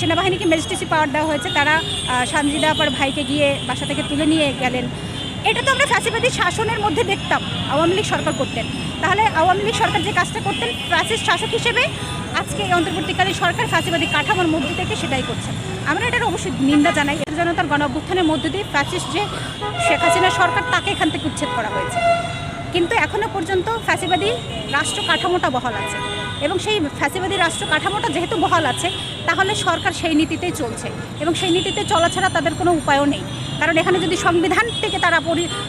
সেনাবাহিনীকে ম্যাজিস্ট্রেসি পাওয়ার দেওয়া হয়েছে। তারা সানজিদা আপার ভাইকে গিয়ে বাসা থেকে তুলে নিয়ে গেলেন। এটা তো আমরা ফ্যাসিবাদী শাসনের মধ্যে দেখতাম, আওয়ামী লীগ সরকার করতেন। তাহলে আওয়ামী লীগ সরকার যে কাজটা করতেন ফ্যাসিস্ট শাসক হিসেবে আজকে এই অন্তর্বর্তীকালীন সরকার ফ্যাসিবাদী কাঠামোর মধ্যে থেকে সেটাই করছে। আমরা এটার অবশ্যই নিন্দা জানাই। এর জন্য তার গণ অভ্যুত্থানের মধ্য দিয়ে ফ্যাসিস্ট যে শেখ হাসিনা সরকার, তাকে এখান থেকে উচ্ছেদ করা হয়েছে। কিন্তু এখনও পর্যন্ত ফ্যাসিবাদী রাষ্ট্র কাঠামোটা বহাল আছে। এবং সেই ফ্যাসিবাদী রাষ্ট্র কাঠামোটা যেহেতু বহাল আছে, তাহলে সরকার সেই নীতিতেই চলছে। এবং সেই নীতিতে চলা ছাড়া তাদের কোনো উপায়ও নেই। কারণ এখানে যদি সংবিধান থেকে তারা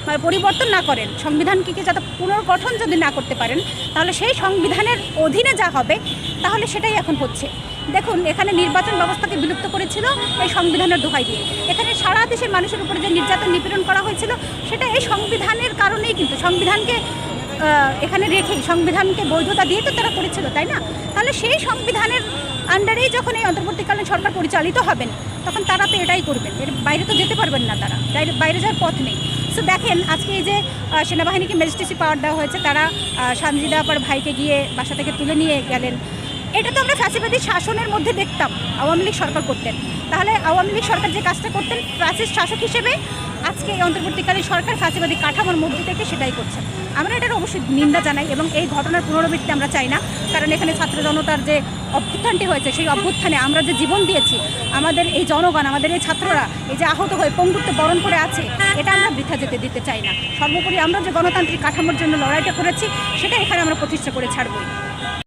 মানে পরিবর্তন না করেন সংবিধানকে কি যাতে পুনর্গঠন যদি না করতে পারেন, তাহলে সেই সংবিধানের অধীনে যা হবে, তাহলে সেটাই এখন হচ্ছে। দেখুন, এখানে নির্বাচন ব্যবস্থাকে বিলুপ্ত করেছিল এই সংবিধানের দোহাই দিয়ে। এখানে সারা দেশের মানুষের উপরে যে নির্যাতন নিপীড়ন করা হয়েছিল, সেটা এই সংবিধানের কারণেই কিন্তু, সংবিধানকে এখানে রেখেই সংবিধানকে বৈধতা দিয়ে তো তারা করেছিল, তাই না? তাহলে সেই সংবিধানের আন্ডারেই যখন এই অন্তর্বর্তীকালীন সরকার পরিচালিত হবেন, তখন তারা তো এটাই করবেন। এর বাইরে তো যেতে পারবেন না তারা। বাইরে যাওয়ার পথ নেই। সো দেখেন, আজকে এই যে সেনাবাহিনীকে ম্যাজিস্ট্রেসি পাওয়ার দেওয়া হয়েছে, তারা সানজিদা আপার ভাইকে গিয়ে বাসা থেকে তুলে নিয়ে গেলেন। এটা তো আমরা ফ্যাসিবাদী শাসনের মধ্যে দেখতাম, আওয়ামী লীগ সরকার করতেন। তাহলে আওয়ামী লীগ সরকার যে কাজটা করতেন, ফ্যাসিস্ট শাসক হিসেবে আজকে এই অন্তর্বর্তীকালীন সরকার ফ্যাসিবাদী কাঠামোর মধ্যে থেকে সেটাই করছে। আমরা এটার অবশ্যই নিন্দা জানাই এবং এই ঘটনার পুনরাবৃত্তি আমরা চাই না। কারণ এখানে ছাত্র জনতার যে অভ্যুত্থানটি হয়েছে, সেই অভ্যুত্থানে আমরা যে জীবন দিয়েছি, আমাদের এই জনগণ, আমাদের এই ছাত্ররা, এই যে আহত হয়ে পঙ্গুত্ব বরণ করে আছে, এটা আমরা বৃথা যেতে দিতে চাই না। সর্বোপরি আমরা যে গণতান্ত্রিক কাঠামোর জন্য লড়াইটা করেছি, সেটা এখানে আমরা প্রতিষ্ঠা করে ছাড়বই।